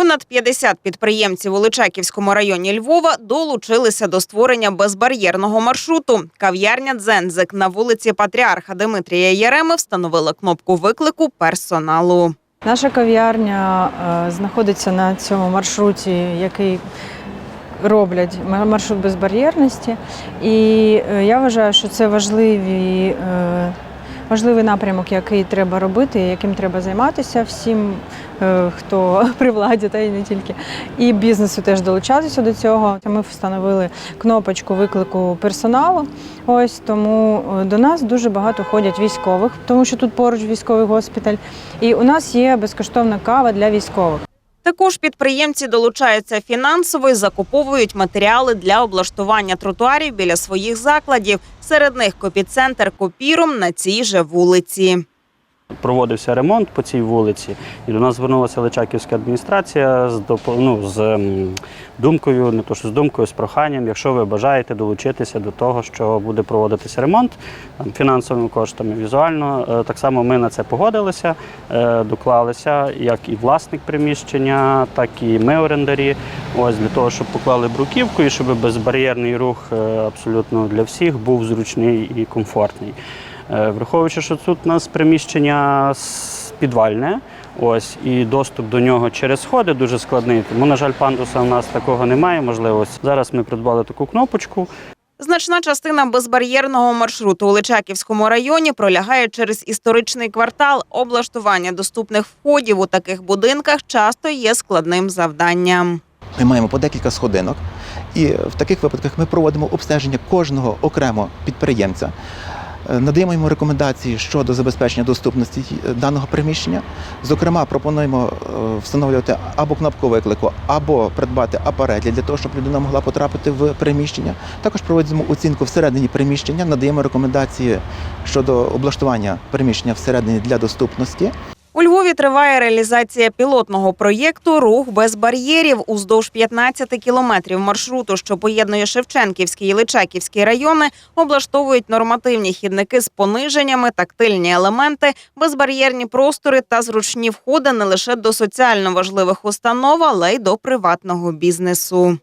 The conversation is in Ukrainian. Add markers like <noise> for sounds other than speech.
Понад 50 підприємців у Личаківському районі Львова долучилися до створення безбар'єрного маршруту. Кав'ярня Дзензик на вулиці Патріарха Дмитрія Єреми встановила кнопку виклику персоналу. Наша кав'ярня е, знаходиться на цьому маршруті, який роблять маршрут безбар'єрності. І е, я вважаю, що це важливі, е, важливий напрямок, який треба робити, яким треба займатися всім, е, хто <laughs> при владі, та й не тільки. І бізнесу теж долучатися до цього. Ми встановили кнопочку виклику персоналу. Ось тому е, до нас дуже багато ходять військових, тому що тут поруч військовий госпіталь. І у нас є безкоштовна кава для військових. Також підприємці долучаються фінансово і закуповують матеріали для облаштування тротуарів біля своїх закладів. Серед них копіцентр Копірум на цій же вулиці. Проводився ремонт по цій вулиці, і до нас звернулася Личаківська адміністрація з ну, з ем, думкою, не то що з думкою, з проханням, якщо ви бажаєте долучитися до того, що буде проводитися ремонт там, фінансовими коштами, візуально. Е, Так само ми на це погодилися, е, доклалися, як і власник приміщення, так і ми орендарі. Ось для того, щоб поклали бруківку і щоб безбар'єрний рух е, абсолютно для всіх був зручний і комфортний. Е, Враховуючи, що тут у нас приміщення підвальне, ось і доступ до нього через сходи дуже складний. Тому, на жаль, пандуса у нас такого немає можливості. Зараз ми придбали таку кнопочку. Значна частина безбар'єрного маршруту у Личаківському районі пролягає через історичний квартал. Облаштування доступних входів у таких будинках часто є складним завданням. Ми маємо по декілька сходинок, і в таких випадках ми проводимо обстеження кожного окремо підприємця. Е, Надаємо йому рекомендації щодо забезпечення доступності даного приміщення. Зокрема, пропонуємо е, встановлювати або кнопку виклику, або придбати апаретлі для того, щоб людина могла потрапити в приміщення. Також проводимо оцінку всередині приміщення, надаємо рекомендації щодо облаштування приміщення всередині для доступності. У Львові триває реалізація пілотного проєкту Рух без бар'єрів уздовж 15 кілометрів маршруту, що поєднує Шевченківський і Личаківський райони, облаштовують нормативні хідники з пониженнями, тактильні елементи, безбар'єрні простори та зручні входи не лише до соціально важливих установ, але й до приватного бізнесу.